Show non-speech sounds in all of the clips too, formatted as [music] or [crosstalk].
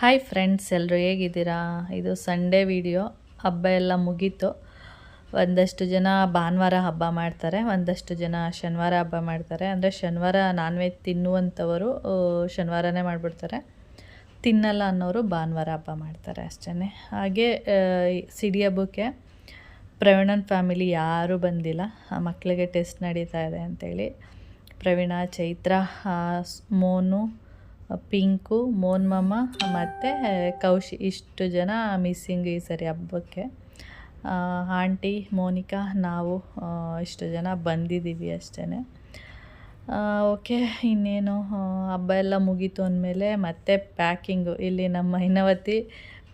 Hi friends ಎಲ್ಲರೂ ಹೇಗಿದ್ದೀರಾ? ಇದು ಸಂಡೇ ವಿಡಿಯೋ ಹಬ್ಬ ಎಲ್ಲ ಮುಗೀತು. ಒಂದಷ್ಟು ಜನ ಭಾನುವಾರ ಹಬ್ಬ ಮಾಡ್ತಾರೆ, ಒಂದಷ್ಟು ಜನ ಶನಿವಾರ ಹಬ್ಬ ಮಾಡ್ತಾರೆ. ಅಂದರೆ ಶನಿವಾರ ನಾನ್ ವೆಜ್ ತಿನ್ನುವಂಥವರು ಶನಿವಾರನೇ ಮಾಡಿಬಿಡ್ತಾರೆ. ತಿನ್ನಲ್ಲ ಅನ್ನೋರು ಭಾನುವಾರ ಹಬ್ಬ ಮಾಡ್ತಾರೆ ಅಷ್ಟೇ ಹಾಗೆ ಸಿಡಿ ಹಬ್ಬಕ್ಕೆ ಪ್ರವೀಣನ್ ಫ್ಯಾಮಿಲಿ ಯಾರೂ ಬಂದಿಲ್ಲ. ಆ ಮಕ್ಕಳಿಗೆ ಟೆಸ್ಟ್ ನಡೀತಾ ಇದೆ ಅಂತೇಳಿ. ಪ್ರವೀಣ, ಚೈತ್ರ ಮೋನು ಪಿಂಕು, ಮೋನ್ ಮಾಮ, ಮತ್ತು ಕೌಶಿ, ಇಷ್ಟು ಜನ ಮಿಸ್ಸಿಂಗ್ ಈ ಸರಿ ಹಬ್ಬಕ್ಕೆ. ಆಂಟಿ, ಮೋನಿಕಾ, ನಾವು ಇಷ್ಟು ಜನ ಬಂದಿದ್ದೀವಿ ಅಷ್ಟೇ ಓಕೆ, ಇನ್ನೇನು ಹಬ್ಬ ಎಲ್ಲ ಮುಗೀತು ಅಂದಮೇಲೆ ಮತ್ತೆ ಪ್ಯಾಕಿಂಗು ಇಲ್ಲಿ ನಮ್ಮ [laughs] ಐನವತಿ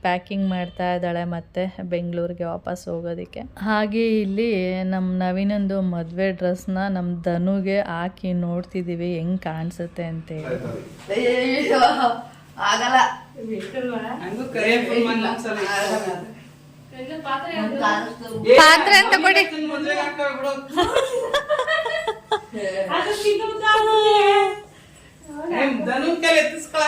ಪ್ಯಾಕಿಂಗ್ ಮಾಡ್ತಾ ಇದ್ದಾಳೆ ಮತ್ತೆ ಬೆಂಗಳೂರಿಗೆ ವಾಪಸ್ ಹೋಗೋದಕ್ಕೆ. ಹಾಗೆ ಇಲ್ಲಿ ನಮ್ಮ ನವೀನಂದು ಮದುವೆ ಡ್ರೆಸ್ನ ನಮ್ಮ ಧನುಗೆ ಹಾಕಿ ನೋಡ್ತಿದ್ದೀವಿ ಹೆಂಗೆ ಕಾಣಿಸುತ್ತೆ ಆಗಲ್ಲ. ಫೋನ್ ಮಾಡಿ ಒಂದ್ಸಲ ಪಾತ್ರೆ ಅಂತ ಕೊಡಿ ಮದ್ವೆಗೆ ಹಾಕ್ತಾವೆ ಬಿಡು. ಏ, ಧನುನ್ ಕೈಲಿ ಎತ್ತಿಸ್ಕೊಳ.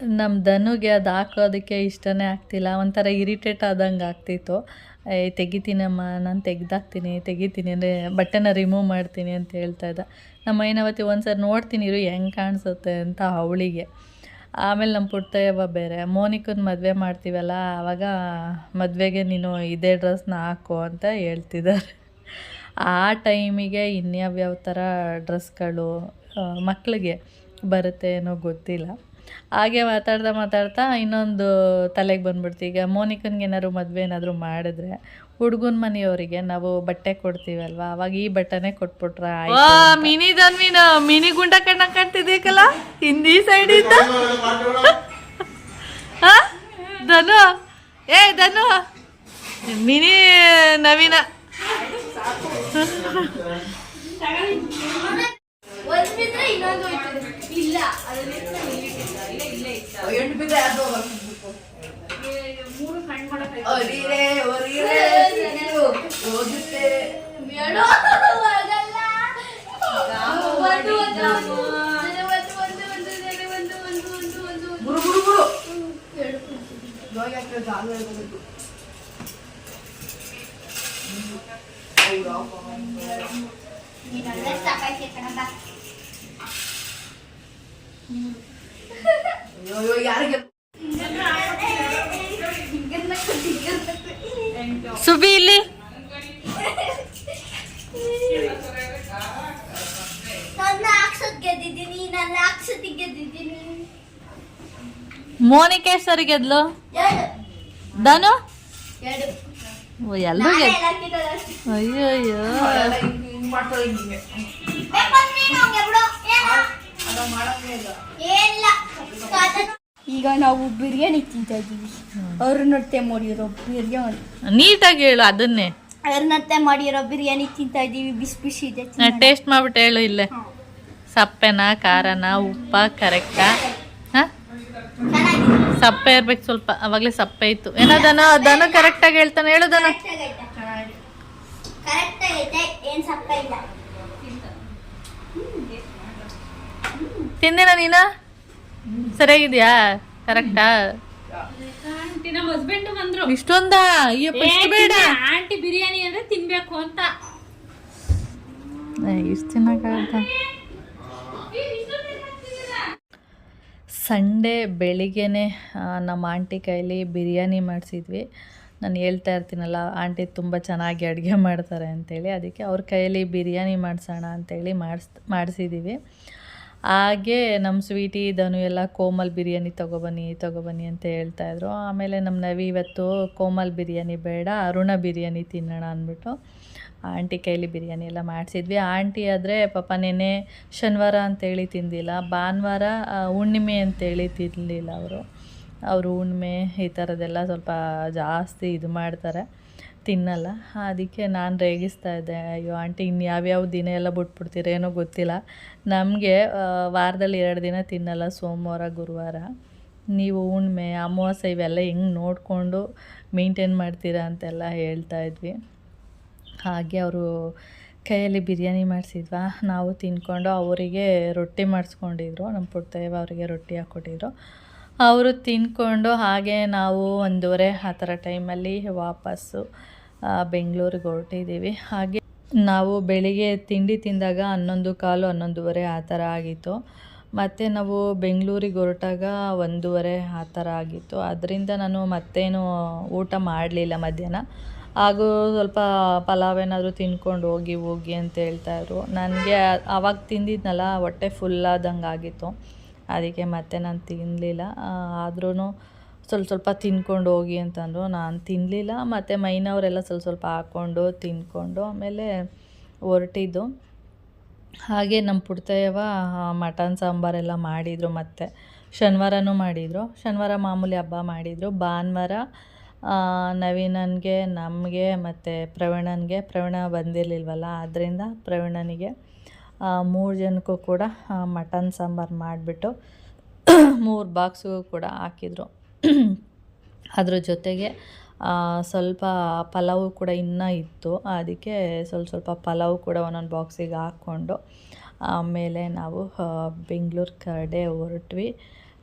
ನಮ್ಮ ಧನುಗೆ ಅದು ಹಾಕೋದಕ್ಕೆ ಇಷ್ಟನೇ ಆಗ್ತಿಲ್ಲ. ಒಂಥರ ಇರಿಟೇಟ್ ಆದಂಗೆ ಆಗ್ತಿತ್ತು. ಏ, ತೆಗಿತೀನಮ್ಮ, ನಾನು ತೆಗ್ದಾಕ್ತೀನಿ, ತೆಗಿತೀನಿ ಅಂದರೆ ಬಟ್ಟೆನ ರಿಮೂವ್ ಮಾಡ್ತೀನಿ ಅಂತ ಹೇಳ್ತಾ ಇದ್ದ. ನಮ್ಮ ಐನವತಿ ಒಂದ್ಸರಿ ನೋಡ್ತೀನಿ, ಇರು ಹೆಂಗೆ ಕಾಣಿಸುತ್ತೆ ಅಂತ ಅವಳಿಗೆ. ಆಮೇಲೆ ನಮ್ಮ ಪುಟ್ಟಯ್ಯವ ಬೇರೆ, ಮೋನಿಕನ್ ಮದುವೆ ಮಾಡ್ತೀವಲ್ಲ ಆವಾಗ ಮದುವೆಗೆ ನೀನು ಇದೇ ಡ್ರೆಸ್ನ ಹಾಕು ಅಂತ ಹೇಳ್ತಿದ್ದಾರೆ. ಆ ಟೈಮಿಗೆ ಇನ್ಯಾವ್ಯಾವ ಥರ ಡ್ರೆಸ್ಗಳು ಮಕ್ಕಳಿಗೆ ಬರುತ್ತೆ ಏನೋ ಗೊತ್ತಿಲ್ಲ. ಹಾಗೆ ಮಾತಾಡ್ತಾ ಮಾತಾಡ್ತಾ ಇನ್ನೊಂದು ತಲೆಗೆ ಬಂದ್ಬಿಡ್ತು. ಈಗ ಮೋನಿಕನ್ಗೆ ಏನಾದ್ರು ಮದುವೆ ಏನಾದರೂ ಮಾಡಿದ್ರೆ ಹುಡುಗನ ಮನೆಯವರಿಗೆ ನಾವು ಬಟ್ಟೆ ಕೊಡ್ತೀವಲ್ವಾ? ಅವಾಗ ಈ ಬಟ್ಟೆನೇ ಕೊಟ್ಬಿಟ್ರ ಮಿನಿ ಧನ್ವಿನ ಮಿನಿ ಗುಂಡ ಕಣ್ಣ ಕಾಣ್ತಿದ್ದೀಕಲ್ಲ ಹಿಂದಿ ಸೈಡ್ ಇಂದ? ಹಾ? ಧನು? ಏ ಧನು? ಮಿನಿ ನವೀನ. ಇನ್ನೊಂದು ಇಲ್ಲ ಮೂರು ಕಣ್ ಮಾಡಕ್ಕೆ ನೀನಲ್ಲ ಅಯ್ಯೋ ಸುಬಿ ಇಲ್ಲಿ. ಮೋನಿಕೆ ಸರಿ ಗೆದ್ಲು? ಧನು? ಎಲ್ಲರೂ ಗೆದ್ದು ಅಯ್ಯೋ ಅಯ್ಯೋ ಈಗ ನಾವು ಬಿರಿಯಾನಿ ತಿಂತಾ ಇದ್ದೀವಿ ಅವ್ರ ನೃತ್ಯ ಮಾಡಿರೋ ಬಿರಿಯಾನಿ. ನೀಟಾಗಿ ಹೇಳು ಅದನ್ನೇ. ಅವ್ರ ನೃತ್ಯ ಮಾಡಿರೋ ಬಿರಿಯಾನಿ ತಿಂತಾ ಇದ್ದೀವಿ ಬಿಸಿ ಬಿಸಿ ಇದೆ ಟೇಸ್ಟ್ ಮಾಡ್ಬಿಟ್ಟು ಹೇಳು ಇಲ್ಲೇ. ಸಪ್ಪೆನಾ ಖಾರನ ಉಪ್ಪ ಕರೆಕ್ಟಾ? ಸಪ್ಪೆ ಇರ್ಬೇಕು ಸ್ವಲ್ಪ. ಅವಾಗಲೇ ಸಪ್ಪೆ ಇತ್ತು. ಏನೋ ದನ ದನ ಕರೆಕ್ಟಾಗಿ ಹೇಳ್ತಾನೆ. ಹೇಳು ದನ. ಏನ್ ಸಪ್ಪ ಇಲ್ಲ. ತಿಂದಿನ ನೀನು? ಸರಿಯಾಗಿದ್ಯಾ? ಕರೆಕ್ಟಾ? ನಮ್ಮ ಹಸ್ಬೆಂಡ್ ಬಂದ್ರು. ಇಷ್ಟೊಂದ? ಅಯ್ಯಪ್ಪ ಇಷ್ಟು ಬೇಡ. ಆಂಟಿ ಬಿರಿಯಾನಿ ಅಂದ್ರೆ ತಿನ್ಬೇಕು ಅಂತ. ಇಷ್ಟು ತಿನ್ನಕ್ಕಾಗತ್ತ ಸಂಡೇ ಬೆಳಿಗ್ಗೆನೆ ನಮ್ಮ ಆಂಟಿ ಕೈಲಿ ಬಿರಿಯಾನಿ ಮಾಡಿಸಿದ್ವಿ. ನಾನು ಹೇಳ್ತಾ ಇರ್ತೀನಲ್ಲ ಆಂಟಿ ತುಂಬ ಚೆನ್ನಾಗಿ ಅಡುಗೆ ಮಾಡ್ತಾರೆ ಅಂತೇಳಿ. ಅದಕ್ಕೆ ಅವ್ರ ಕೈಯಲ್ಲಿ ಬಿರಿಯಾನಿ ಮಾಡಿಸೋಣ ಅಂತೇಳಿ ಮಾಡಿಸ್ ಮಾಡಿಸಿದ್ದೀವಿ ಹಾಗೆ ನಮ್ಮ ಸ್ವೀಟಿ ಧನು ಎಲ್ಲ ಕೋಮಲ್ ಬಿರಿಯಾನಿ ತೊಗೊಬನ್ನಿ ತೊಗೊಬನ್ನಿ ಅಂತ ಹೇಳ್ತಾಯಿದ್ರು ಆಮೇಲೆ ನಮ್ಮ ನವಿ ಇವತ್ತು ಕೋಮಲ್ ಬಿರಿಯಾನಿ ಬೇಡ, ಅರುಣ ಬಿರಿಯಾನಿ ತಿನ್ನೋಣ ಅಂದ್ಬಿಟ್ಟು ಆಂಟಿ ಕೈಲಿ ಬಿರಿಯಾನಿ ಎಲ್ಲ ಮಾಡಿಸಿದ್ವಿ. ಆಂಟಿ ಆದರೆ ಪಾಪ ನೆನೆ ಶನಿವಾರ ಅಂತೇಳಿ ತಿಂದಿಲ್ಲ, ಭಾನುವಾರ ಹುಣ್ಣಿಮೆ ಅಂತೇಳಿ ತಿನ್ನಲಿಲ್ಲ ಅವರು. ಅವರು ಹುಣ್ಣಿಮೆ ಈ ಥರದ್ದೆಲ್ಲ ಸ್ವಲ್ಪ ಜಾಸ್ತಿ ಇದು ಮಾಡ್ತಾರೆ. ತಿನ್ನಲ್ಲ. ಅದಕ್ಕೆ ನಾನು ರೇಗಿಸ್ತಾ ಇದ್ದೆ. ಅಯ್ಯೋ, ಆಂಟಿ ಇನ್ನು ಯಾವ್ಯಾವ ದಿನ ಎಲ್ಲ ಬಿಟ್ಬಿಡ್ತೀರೇನೋ ಗೊತ್ತಿಲ್ಲ. ನಮಗೆ ವಾರದಲ್ಲಿ ಎರಡು ದಿನ ತಿನ್ನಲ್ಲ, ಸೋಮವಾರ, ಗುರುವಾರ. ನೀವು ಹುಣ್ಮೆ ಅಮಾವಾಸ್ಯೆ ಇವೆಲ್ಲ ಹೆಂಗೆ ನೋಡಿಕೊಂಡು ಮೇಂಟೈನ್ ಮಾಡ್ತೀರಾ ಅಂತೆಲ್ಲ ಹೇಳ್ತಾ ಇದ್ವಿ. ಹಾಗೆ ಅವರು ಕೈಯಲ್ಲಿ ಬಿರಿಯಾನಿ ಮಾಡಿಸಿದ್ವಾ, ನಾವು ತಿನ್ಕೊಂಡು ಅವರಿಗೆ ರೊಟ್ಟಿ ಮಾಡಿಸ್ಕೊಂಡಿದ್ರು. ನಮ್ಮ ಪುಟ್ಟದೇವ ಅವರಿಗೆ ರೊಟ್ಟಿ ಹಾಕ್ಕೊಟ್ಟಿದ್ರು. ಅವರು ತಿನ್ಕೊಂಡು ಹಾಗೆ ನಾವು ಒಂದೂವರೆ, ಆ ಥರ ಟೈಮಲ್ಲಿ ವಾಪಸ್ಸು ಬೆಂಗಳೂರಿಗೆ ಹೊರಟಿದ್ದೀವಿ ಹಾಗೆ ನಾವು ಬೆಳಿಗ್ಗೆ ತಿಂಡಿ ತಿಂದಾಗ ಹನ್ನೊಂದು, ಕಾಲು ಹನ್ನೊಂದುವರೆ ಆ ಥರ ಆಗಿತ್ತು. ಮತ್ತು ನಾವು ಬೆಂಗಳೂರಿಗೆ ಹೊರಟಾಗ ಒಂದೂವರೆ ಆ ಥರ ಆಗಿತ್ತು. ಅದರಿಂದ ನಾನು ಮತ್ತೇನು ಊಟ ಮಾಡಲಿಲ್ಲ ಮಧ್ಯಾಹ್ನ. ಹಾಗೂ ಸ್ವಲ್ಪ ಪಲಾವ್ ಏನಾದರೂ ತಿನ್ಕೊಂಡು ಹೋಗಿ ಹೋಗಿ ಅಂತ ಹೇಳ್ತಾಯಿದ್ರು ನನಗೆ ಆವಾಗ ತಿಂದಿದ್ನಲ್ಲ, ಹೊಟ್ಟೆ ಫುಲ್ಲಾದಂಗೆ ಆಗಿತ್ತು. ಅದಕ್ಕೆ ಮತ್ತೆ ನಾನು ತಿನ್ನಲಿಲ್ಲ ಆದ್ರೂ ಸ್ವಲ್ಪ ಸ್ವಲ್ಪ ತಿನ್ಕೊಂಡು ಹೋಗಿ ಅಂತಂದರು. ನಾನು ತಿನ್ನಲಿಲ್ಲ ಮತ್ತು ಮೈನವರೆಲ್ಲ ಸ್ವಲ್ಪ ಸ್ವಲ್ಪ ಹಾಕ್ಕೊಂಡು ತಿನ್ಕೊಂಡು ಆಮೇಲೆ ಹೊರಟಿದ್ದು. ಹಾಗೆ ನಮ್ಮ ಪುಡ್ತಯ್ಯವ ಮಟನ್ ಸಾಂಬಾರೆಲ್ಲ ಮಾಡಿದರು ಮತ್ತು. ಶನಿವಾರನೂ ಮಾಡಿದರು. ಶನಿವಾರ ಮಾಮೂಲಿ ಹಬ್ಬ ಮಾಡಿದರು. ಭಾನುವಾರ ನವೀನನಿಗೆ, ನಮಗೆ ಮತ್ತು ಪ್ರವೀಣನಿಗೆ. ಪ್ರವೀಣ ಬಂದಿರಲಿಲ್ವಲ್ಲ ಆದ್ದರಿಂದ ಪ್ರವೀಣನಿಗೆ ಮೂರು ಜನಕ್ಕೂ ಕೂಡ ಮಟನ್ ಸಾಂಬಾರು ಮಾಡಿಬಿಟ್ಟು, ಮೂರು ಬಾಕ್ಸಿಗೂ ಕೂಡ ಹಾಕಿದರು. ಅದ್ರ ಜೊತೆಗೆ ಸ್ವಲ್ಪ ಪಲಾವು ಕೂಡ ಇನ್ನೂ ಇತ್ತು. ಅದಕ್ಕೆ ಸ್ವಲ್ಪ ಸ್ವಲ್ಪ ಪಲಾವು ಕೂಡ ಒಂದೊಂದು ಬಾಕ್ಸಿಗೆ ಹಾಕ್ಕೊಂಡು, ಆಮೇಲೆ ನಾವು ಬೆಂಗಳೂರು ಕಡೆ ಹೊರಟ್ವಿ.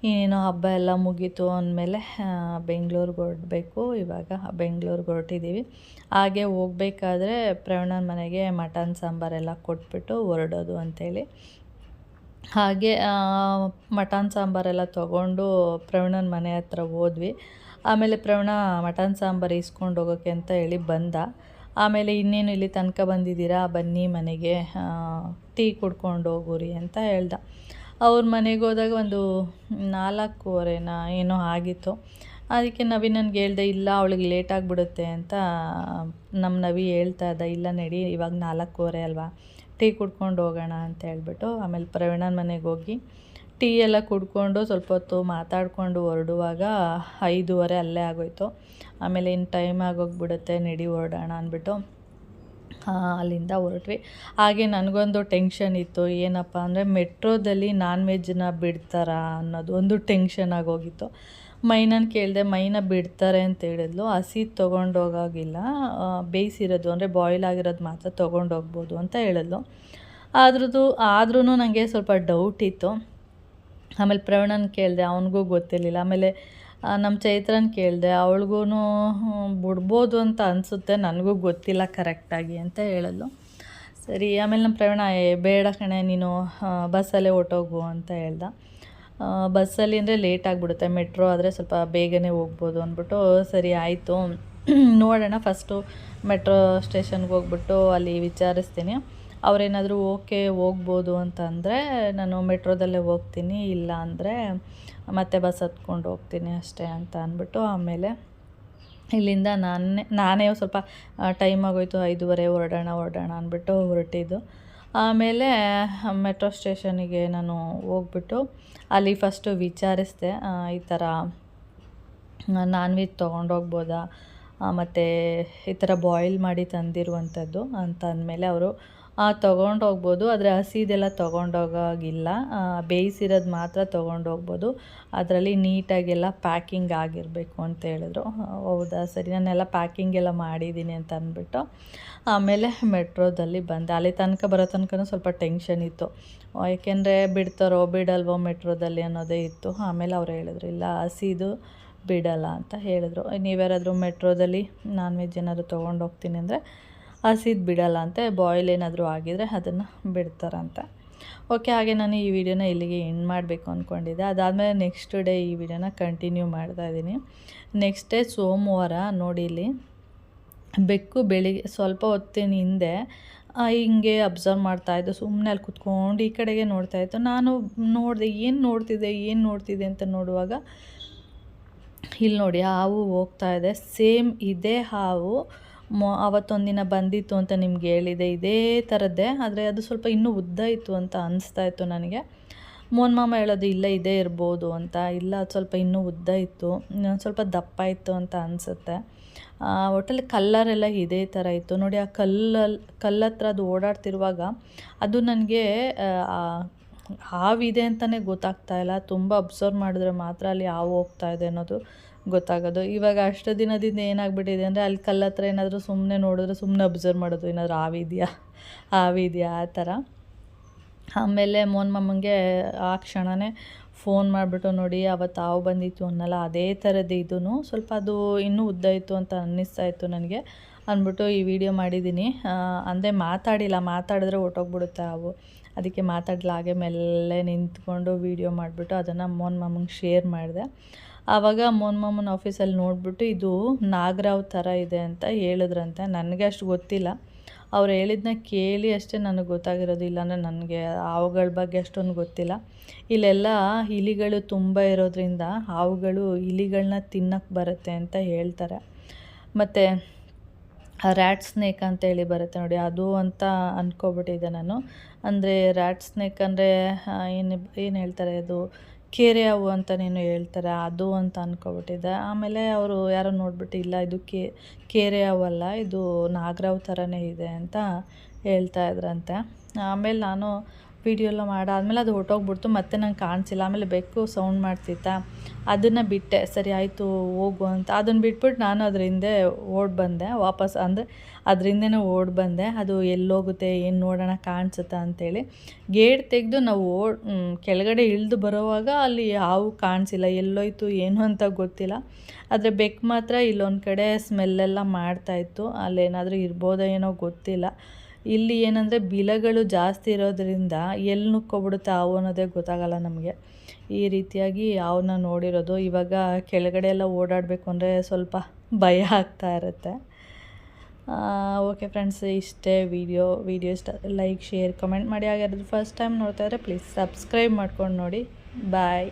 ಏನೇನೋ ಹಬ್ಬ ಎಲ್ಲ ಮುಗೀತು ಅಂದಮೇಲೆ ಬೆಂಗಳೂರಿಗೆ ಹೊರಡಬೇಕು ಇವಾಗ ಬೆಂಗಳೂರಿಗೆ ಹೊರಟಿದ್ದೀವಿ ಹಾಗೆ ಹೋಗ್ಬೇಕಾದ್ರೆ ಪ್ರವೀಣನ ಮನೆಗೆ ಮಟನ್ ಸಾಂಬಾರೆಲ್ಲ ಕೊಟ್ಬಿಟ್ಟು ಹೊರಡೋದು ಅಂಥೇಳಿ ಹಾಗೆ ಮಟನ್ ಸಾಂಬಾರೆಲ್ಲ ತೊಗೊಂಡು ಪ್ರವೀಣನ ಮನೆ ಹತ್ರ ಹೋದ್ವಿ. ಆಮೇಲೆ ಪ್ರವೀಣ ಮಟನ್ ಸಾಂಬಾರು ಇಸ್ಕೊಂಡು ಹೋಗೋಕ್ಕೆ ಅಂತ ಹೇಳಿ ಬಂದ. ಆಮೇಲೆ ಇನ್ನೇನು ಇಲ್ಲಿ ತನಕ ಬಂದಿದ್ದೀರಾ? ಬನ್ನಿ ಮನೆಗೆ ಟೀ ಕುಡ್ಕೊಂಡು ಹೋಗುರಿ ಅಂತ ಹೇಳ್ದ. ಅವ್ರ ಮನೆಗೆ ಹೋದಾಗ ಒಂದು ನಾಲ್ಕೂವರೆನ ಏನೋ ಆಗಿತ್ತು. ಅದಕ್ಕೆ ನವಿ ನನಗೆ ಹೇಳ್ದೆ, ಇಲ್ಲ, ಅವಳಿಗೆ ಲೇಟ್ ಆಗಿಬಿಡುತ್ತೆ ಅಂತ ನಮ್ಮ ನವಿ ಹೇಳ್ತಾ ಇದ್ದ, ಇಲ್ಲ ನಡಿ, ಇವಾಗ ನಾಲ್ಕೂವರೆ ಅಲ್ವಾ? ಟೀ ಕುಡ್ಕೊಂಡು ಹೋಗೋಣ ಅಂತ ಹೇಳ್ಬಿಟ್ಟು ಆಮೇಲೆ ಪ್ರವೀಣನ ಮನೆಗೆ ಹೋಗಿ ಟೀ ಎಲ್ಲ ಕುಡ್ಕೊಂಡು ಸ್ವಲ್ಪ ಹೊತ್ತು ಮಾತಾಡಿಕೊಂಡು ಹೊರಡುವಾಗ ಐದೂವರೆ ಅಲ್ಲೇ ಆಗೋಯ್ತು. ಆಮೇಲೆ ಇನ್ನು ಟೈಮ್ ಆಗೋಗ್ಬಿಡುತ್ತೆ, ನಡಿ ಹೊರಡೋಣ ಅಂದ್ಬಿಟ್ಟು ಅಲ್ಲಿಂದ ಹೊರಟ್ವಿ. ಹಾಗೆ ನನಗೊಂದು ಟೆನ್ಷನ್ ಇತ್ತು, ಏನಪ್ಪ ಅಂದರೆ ಮೆಟ್ರೋದಲ್ಲಿ ನಾನ್ ವೆಜ್ನ ಬಿಡ್ತಾರಾ ಅನ್ನೋದು ಒಂದು ಟೆನ್ಷನ್ ಆಗೋಗಿತ್ತು. ಮೈನನ್ನು ಕೇಳಿದೆ ಮೈನ ಬಿಡ್ತಾರೆ ಅಂತ ಹೇಳಿದ್ಲು. ಹಸಿ ತೊಗೊಂಡೋಗಾಗಿಲ್ಲ. ಬೇಯಿಸಿರೋದು ಅಂದರೆ ಬಾಯ್ಲ್ ಆಗಿರೋದು ಮಾತ್ರ ತೊಗೊಂಡೋಗ್ಬೋದು ಅಂತ ಹೇಳಿದ್ಲು. ಅದ್ರದ್ದು ಆದ್ರೂ ನನಗೆ ಸ್ವಲ್ಪ ಡೌಟ್ ಇತ್ತು. ಆಮೇಲೆ ಪ್ರವೀಣನ ಕೇಳಿದೆ ಅವನಿಗೂ ಗೊತ್ತಿರಲಿಲ್ಲ. ಆಮೇಲೆ ನಮ್ಮ ಚೈತ್ರನ ಕೇಳಿದೆ ಅವಳಿಗೂ ಬಿಡ್ಬೋದು ಅಂತ ಅನಿಸುತ್ತೆ. ನನಗೂ ಗೊತ್ತಿಲ್ಲ ಕರೆಕ್ಟಾಗಿ ಅಂತ ಹೇಳಿದ್ಲು. ಸರಿ ಆಮೇಲೆ ನಮ್ಮ ಪ್ರವೀಣ "ಏ, ಬೇಡ ಕಣೆ ನೀನು ಬಸ್ಸಲ್ಲೇ ಹೊಟ್ಟೋಗು ಅಂತ ಹೇಳ್ದ. ಬಸ್ಸಲ್ಲಿ ಅಂದರೆ ಲೇಟ್ ಆಗಿಬಿಡುತ್ತೆ ಮೆಟ್ರೋ ಆದರೆ ಸ್ವಲ್ಪ ಬೇಗನೆ ಹೋಗ್ಬೋದು ಅಂದ್ಬಿಟ್ಟು, ಸರಿ ಆಯಿತು. ನೋಡೋಣ ಫಸ್ಟು ಮೆಟ್ರೋ ಸ್ಟೇಷನ್ಗೆ ಹೋಗ್ಬಿಟ್ಟು ಅಲ್ಲಿ ವಿಚಾರಿಸ್ತೀನಿ. ಅವರೇನಾದರೂ ಓಕೆ ಹೋಗ್ಬೋದು ಅಂತಂದರೆ, ನಾನು ಮೆಟ್ರೋದಲ್ಲೇ ಹೋಗ್ತೀನಿ, ಇಲ್ಲ ಅಂದರೆ ಮತ್ತೆ ಬಸ್ ಹತ್ಕೊಂಡು ಹೋಗ್ತೀನಿ ಅಷ್ಟೇ ಅಂತ ಅಂದ್ಬಿಟ್ಟು ಆಮೇಲೆ ಇಲ್ಲಿಂದ ನಾನೇ ನಾನೇ ಸ್ವಲ್ಪ ಟೈಮ್ ಆಗೋಯ್ತು, ಐದುವರೆ ಹೊರಡೋಣ ಹೊರಡೋಣ ಅಂದ್ಬಿಟ್ಟು ಹೊರಟಿದ್ದು. ಆಮೇಲೆ ಮೆಟ್ರೋ ಸ್ಟೇಷನಿಗೆ ನಾನು ಹೋಗ್ಬಿಟ್ಟು ಅಲ್ಲಿ ಫಸ್ಟು ವಿಚಾರಿಸಿದೆ ಈ ಥರ ನಾನ್ ವೆಜ್ ತೊಗೊಂಡೋಗ್ಬೋದಾ ಮತ್ತು ಈ ಥರ ಬಾಯ್ಲ್ ಮಾಡಿ ತಂದಿರುವಂಥದ್ದು ಅಂತ ಅಂದಮೇಲೆ ಅವರು ತೊಗೊಂಡು ಹೋಗ್ಬೋದು ಆದರೆ ಹಸಿದೆಲ್ಲ ತೊಗೊಂಡೋಗೋಗಿಲ್ಲ. ಬೇಯಿಸಿರೋದು ಮಾತ್ರ ತೊಗೊಂಡೋಗ್ಬೋದು. ಅದರಲ್ಲಿ ನೀಟಾಗೆಲ್ಲ ಪ್ಯಾಕಿಂಗ್ ಆಗಿರಬೇಕು ಅಂತ ಹೇಳಿದ್ರು. ಹೌದಾ ಸರಿ, ನಾನೆಲ್ಲ ಪ್ಯಾಕಿಂಗ್ ಎಲ್ಲ ಮಾಡಿದ್ದೀನಿ ಅಂತ ಅಂದ್ಬಿಟ್ಟು ಆಮೇಲೆ ಮೆಟ್ರೋದಲ್ಲಿ ಬಂದೆ. ಅಲ್ಲಿ ತನಕ ಬರೋ ತನಕನೂ ಸ್ವಲ್ಪ ಟೆನ್ಷನ್ ಇತ್ತು. ಏಕೆಂದರೆ ಬಿಡ್ತಾರೋ ಬಿಡಲ್ವೋ ಮೆಟ್ರೋದಲ್ಲಿ ಅನ್ನೋದೇ ಇತ್ತು. ಆಮೇಲೆ ಅವ್ರು ಹೇಳಿದ್ರು, ಇಲ್ಲ, ಹಸಿದು ಬಿಡಲ್ಲ ಅಂತ ಹೇಳಿದ್ರು. ನೀವ್ಯಾರಾದರೂ ಮೆಟ್ರೋದಲ್ಲಿ ನಾನ್ ವೆಜ್ ಏನಾದರೂ ತೊಗೊಂಡು ಹೋಗ್ತೀನಿ ಅಂದರೆ ಹಸಿದು ಬಿಡಲ್ಲ ಅಂತೆ ಬಾಯ್ಲ್ ಏನಾದರೂ ಆಗಿದರೆ ಅದನ್ನು ಬಿಡ್ತಾರಂತೆ. ಓಕೆ ಹಾಗೆ ನಾನು ಈ ವಿಡಿಯೋನ ಇಲ್ಲಿಗೆ ಎಂಡ್ ಮಾಡಬೇಕು ಅಂದ್ಕೊಂಡಿದ್ದೆ ಅದಾದಮೇಲೆ ನೆಕ್ಸ್ಟ್ ಡೇ ಈ ವಿಡಿಯೋನ ಕಂಟಿನ್ಯೂ ಮಾಡ್ತಾ ಇದ್ದೀನಿ. ನೆಕ್ಸ್ಟ್ ಡೇ ಸೋಮವಾರ ನೋಡಿ ಇಲ್ಲಿ ಬೆಕ್ಕು ಬೆಳಿಗ್ಗೆ ಸ್ವಲ್ಪ ಹೊತ್ತಿನ ಹಿಂದೆ ಹಿಂಗೆ ಅಬ್ಸರ್ವ್ ಮಾಡ್ತಾಯಿದ್ದು ಸುಮ್ಮನೆ ಅಲ್ಲಿ ಕುತ್ಕೊಂಡು ಈ ಕಡೆಗೆ ನೋಡ್ತಾಯಿತ್ತು ನಾನು ನೋಡಿದೆ, ಏನು ನೋಡ್ತಿದ್ದೆ ಏನು ನೋಡ್ತಿದ್ದೆ ಅಂತ ನೋಡುವಾಗ ಇಲ್ಲಿ ನೋಡಿ, ಹಾವು ಹೋಗ್ತಾ ಇದೆ. ಸೇಮ್ ಇದೇ ಹಾವು. ಮೊ ಅವತ್ತೊಂದಿನ ಬಂದಿತ್ತು ಅಂತ ನಿಮ್ಗೆ ಹೇಳಿದೆ, ಇದೇ ಥರದ್ದೇ ಆದರೆ ಅದು ಸ್ವಲ್ಪ ಇನ್ನೂ ಉದ್ದ ಇತ್ತು ಅಂತ ಅನಿಸ್ತಾ ಇತ್ತು ನನಗೆ. ಮೋನ್ ಮಾಮ ಹೇಳೋದು ಇಲ್ಲ ಇದೇ ಇರ್ಬೋದು ಅಂತ, ಇಲ್ಲ ಅದು ಸ್ವಲ್ಪ ಇನ್ನೂ ಉದ್ದ ಇತ್ತು ಸ್ವಲ್ಪ ದಪ್ಪ ಇತ್ತು ಅಂತ ಅನಿಸುತ್ತೆ. ಒಟ್ಟಲ್ಲಿ ಕಲ್ಲರೆಲ್ಲ ಇದೇ ಥರ ಇತ್ತು. ನೋಡಿ, ಆ ಕಲ್ಲಲ್ಲಿ ಕಲ್ಲತ್ರ ಅದು ಓಡಾಡ್ತಿರುವಾಗ ಅದು ನನಗೆ ಹಾವಿದೆ ಅಂತಲೇ ಗೊತ್ತಾಗ್ತಾ ಇಲ್ಲ. ತುಂಬ ಅಬ್ಸರ್ವ್ ಮಾಡಿದ್ರೆ ಮಾತ್ರ ಅಲ್ಲಿ ಹಾವು ಹೋಗ್ತಾ ಇದೆ ಅನ್ನೋದು. ಗೊತ್ತಾಗೋದು. ಇವಾಗ ಅಷ್ಟು ದಿನದಿಂದ ಏನಾಗ್ಬಿಟ್ಟಿದೆ ಅಂದರೆ ಅಲ್ಲಿ ಕಲ್ಲ ಹತ್ರ ಏನಾದರೂ ಸುಮ್ಮನೆ ನೋಡಿದ್ರೆ ಸುಮ್ಮನೆ ಅಬ್ಸರ್ವ್ ಮಾಡೋದು, ಏನಾದರೂ ಆವಿದೆಯಾ ಆವಿದೆಯಾ ಆ ಥರ. ಆಮೇಲೆ ಮೋನ್ ಮಮ್ಮಂಗೆ ಆ ಕ್ಷಣವೇ ಫೋನ್ ಮಾಡಿಬಿಟ್ಟು ನೋಡಿ, ಅವತ್ತು ಹಾವು ಬಂದಿತ್ತು ಅನ್ನಲ್ಲ, ಅದೇ ಥರದ್ದು ಇದೂ ಸ್ವಲ್ಪ ಅದು ಇನ್ನೂ ಉದ್ದ ಇತ್ತು ಅಂತ ಅನ್ನಿಸ್ತಾ ಇತ್ತು ನನಗೆ. ಅಂದ್ಬಿಟ್ಟು ಈ ವಿಡಿಯೋ ಮಾಡಿದ್ದೀನಿ. ಅಂದರೆ ಮಾತಾಡಿಲ್ಲ, ಮಾತಾಡಿದ್ರೆ ಹೊಟ್ಟೋಗ್ಬಿಡುತ್ತೆ ಹಾವು. ಅದಕ್ಕೆ ಮಾತಾಡಲಾಗೆ ಮೆಲ್ಲೆ ನಿಂತ್ಕೊಂಡು ವೀಡಿಯೋ ಮಾಡಿಬಿಟ್ಟು ಅದನ್ನು ಮೋನ್ ಮಮ್ಮಂಗೆ ಶೇರ್ ಮಾಡಿದೆ. ಆವಾಗ ಮೊನ್ಮಮ್ಮನ ಮಾಮನ ಆಫೀಸಲ್ಲಿ ನೋಡಿಬಿಟ್ಟು ಇದು ನಾಗರಾವ್ ಥರ ಇದೆ ಅಂತ ಹೇಳಿದ್ರಂತೆ. ನನಗೆ ಅಷ್ಟು ಗೊತ್ತಿಲ್ಲ. ಅವ್ರು ಹೇಳಿದ್ನ ಕೇಳಿ ಅಷ್ಟೇ ನನಗೆ ಗೊತ್ತಾಗಿರೋದು. ಇಲ್ಲಾಂದರೆ ನನಗೆ ಹಾವುಗಳ ಬಗ್ಗೆ ಅಷ್ಟೊಂದು ಗೊತ್ತಿಲ್ಲ. ಇಲ್ಲೆಲ್ಲ ಇಲಿಗಳು ತುಂಬ ಇರೋದ್ರಿಂದ ಹಾವುಗಳು ಇಲಿಗಳನ್ನ ತಿನ್ನಕ್ಕೆ ಬರುತ್ತೆ ಅಂತ ಹೇಳ್ತಾರೆ. ಮತ್ತು ರ್ಯಾಟ್ ಸ್ನೇಕ್ ಅಂತೇಳಿ ಬರುತ್ತೆ ನೋಡಿ. ಅದು ಅಂತ ಅಂದ್ಕೊಬಿಟ್ಟಿದ್ದೆ ನಾನು. ಅಂದರೆ ರ್ಯಾಟ್ ಸ್ನೇಕ್ ಅಂದರೆ ಏನು ಏನು ಹೇಳ್ತಾರೆ ಅದು? ಕೇರೆ ಅವು ಅಂತ ನೀನು ಹೇಳ್ತಾರೆ, ಅದು ಅಂತ ಅಂದ್ಕೊಬಿಟ್ಟಿದ್ದೆ ಆಮೇಲೆ ಅವರು ಯಾರೋ ನೋಡ್ಬಿಟ್ಟು, ಇಲ್ಲ, ಇದು ಕೇರೆ ಅವಲ್ಲ ಇದು ನಾಗರಾವ್ ಥರನೇ ಇದೆ ಅಂತ ಹೇಳ್ತಾ ಇದ್ರಂತೆ. ಆಮೇಲೆ ನಾನು ವೀಡಿಯೋ ಎಲ್ಲ ಮಾಡಾದಮೇಲೆ ಅದು ಹೊಟ್ಟೋಗ್ಬಿಡ್ತು ಮತ್ತೆ ನಂಗೆ ಕಾಣಿಸಿಲ್ಲ. ಆಮೇಲೆ ಬೆಕ್ಕು ಸೌಂಡ್ ಮಾಡ್ತಿತ್ತಾ, ಅದನ್ನು ಬಿಟ್ಟೆ. ಸರಿ, ಆಯಿತು, ಹೋಗು ಅಂತ. ಅದನ್ನು ಬಿಟ್ಬಿಟ್ಟು ನಾನು ಅದ್ರ ಹಿಂದೆ ಓಡಿ ಬಂದೆ. ವಾಪಸ್ ಅಂದರೆ ಅದರಿಂದನೇ ಓಡ್ ಬಂದೆ. ಅದು ಎಲ್ಲೋಗುತ್ತೆ, ಏನು ನೋಡೋಣ, ಕಾಣಿಸುತ್ತಾ ಅಂತೇಳಿ. ಗೇಟ್ ತೆಗೆದು ನಾವು ಓಡ್ ಕೆಳಗಡೆ ಇಳಿದು ಬರೋವಾಗ ಅಲ್ಲಿ ಹಾವು ಕಾಣಿಸಿಲ್ಲ. ಎಲ್ಲೋಯ್ತು, ಏನು ಅಂತ ಗೊತ್ತಿಲ್ಲ. ಆದರೆ ಬೆಕ್ಕು ಮಾತ್ರ ಇಲ್ಲೊಂದು ಕಡೆ ಸ್ಮೆಲ್ಲೆಲ್ಲ ಮಾಡ್ತಾಯಿತ್ತು ಅಲ್ಲೇನಾದರೂ ಇರ್ಬೋದೋ ಗೊತ್ತಿಲ್ಲ. ಇಲ್ಲಿ ಏನಂದರೆ ಬಿಲಗಳು ಜಾಸ್ತಿ ಇರೋದ್ರಿಂದ ಎಲ್ಲಿ ನುಕ್ಕೊಬಿಡುತ್ತೆ ಹಾವು ಅನ್ನೋದೇ ಗೊತ್ತಾಗಲ್ಲ ನಮಗೆ. ಈ ರೀತಿಯಾಗಿ ಹಾವನ್ನ ನೋಡಿರೋದು. ಇವಾಗ ಕೆಳಗಡೆ ಎಲ್ಲ ಓಡಾಡಬೇಕು ಅಂದರೆ ಸ್ವಲ್ಪ ಭಯ ಆಗ್ತಾ ಇರುತ್ತೆ. ಓಕೆ ಫ್ರೆಂಡ್ಸ್ ಇಷ್ಟೇ ವಿಡಿಯೋ ವಿಡಿಯೋ ಇಷ್ಟ ಲೈಕ್ ಶೇರ್ ಕಮೆಂಟ್ ಮಾಡಿ. ಹಾಗೆ ಫಸ್ಟ್ ಟೈಮ್ ನೋಡ್ತಾ ಇದ್ದರೆ ಪ್ಲೀಸ್ ಸಬ್ಸ್ಕ್ರೈಬ್ ಮಾಡ್ಕೊಂಡು ನೋಡಿ. ಬಾಯ್